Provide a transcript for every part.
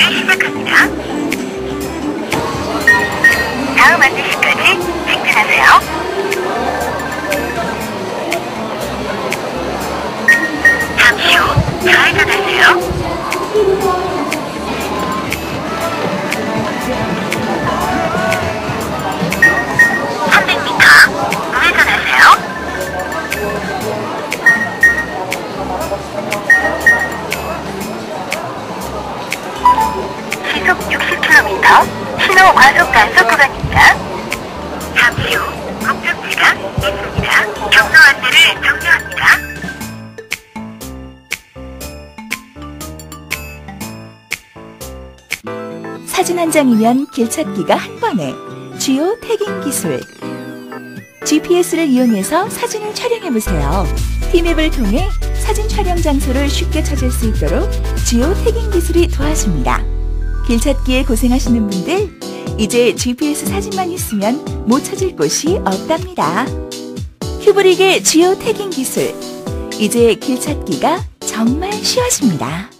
시작합니다. 다음 안내 시간. 과속 단속 구간입니다. 잠시 후 목적지가 있습니다. 경로 안내를 종료합니다. 사진 한 장이면 길 찾기가 한 번에 지오 태깅 기술. GPS를 이용해서 사진을 촬영해 보세요. 티맵을 통해 사진 촬영 장소를 쉽게 찾을 수 있도록 지오 태깅 기술이 도와줍니다. 길 찾기에 고생하시는 분들, 이제 GPS 사진만 있으면 못 찾을 곳이 없답니다. 큐브릭의 지오 태깅 기술. 이제 길 찾기가 정말 쉬워집니다.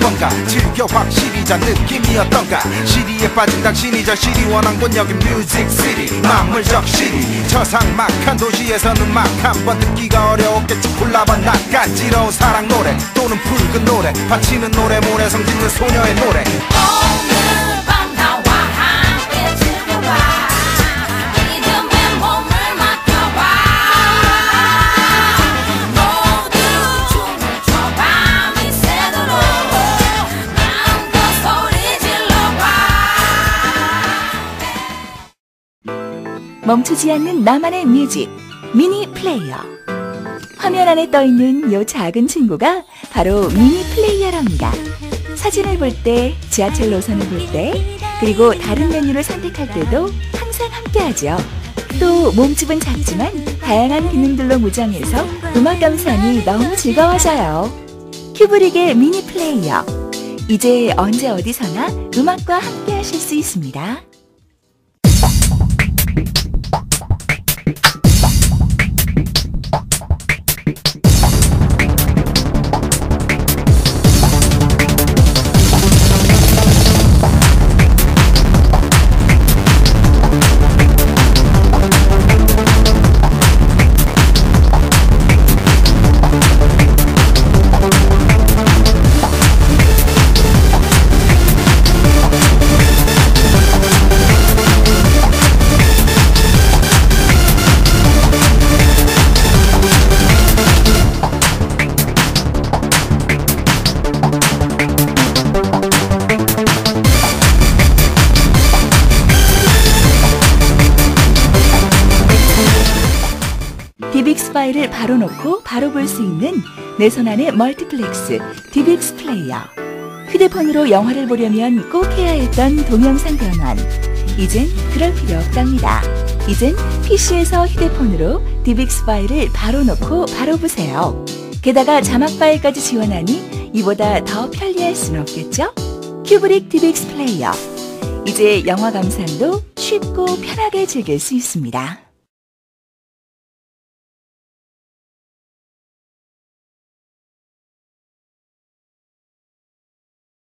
뭔가 즐겨 확실히 잔 느낌이 어떤가. 시리에 빠진 당신이 저 시리 원한 곳 여기 뮤직 시리. 만물 적 시리 저상 막한 도시에서는 막 한 번 듣기가 어려웠겠지 골라봐 나 간지러운 사랑 노래 또는 붉은 노래 바치는 노래 모래 성짓는 소녀의 노래 멈추지 않는 나만의 뮤직 미니 플레이어 화면 안에 떠 있는 요 작은 친구가 바로 미니 플레이어랍니다. 사진을 볼 때, 지하철 노선을 볼 때, 그리고 다른 메뉴를 선택할 때도 항상 함께하죠. 또 몸집은 작지만 다양한 기능들로 무장해서 음악 감상이 너무 즐거워져요. 큐브릭의 미니 플레이어. 이제 언제 어디서나 음악과 함께 하실 수 있습니다. 디빅스 파일을 바로 놓고 바로 볼 수 있는 내 손 안의 멀티플렉스 디빅스 플레이어. 휴대폰으로 영화를 보려면 꼭 해야 했던 동영상 변환. 이젠 그럴 필요 없답니다. 이젠 PC에서 휴대폰으로 디빅스 파일을 바로 놓고 바로 보세요. 게다가 자막 파일까지 지원하니 이보다 더 편리할 수는 없겠죠? 큐브릭 디빅스 플레이어. 이제 영화 감상도 쉽고 편하게 즐길 수 있습니다.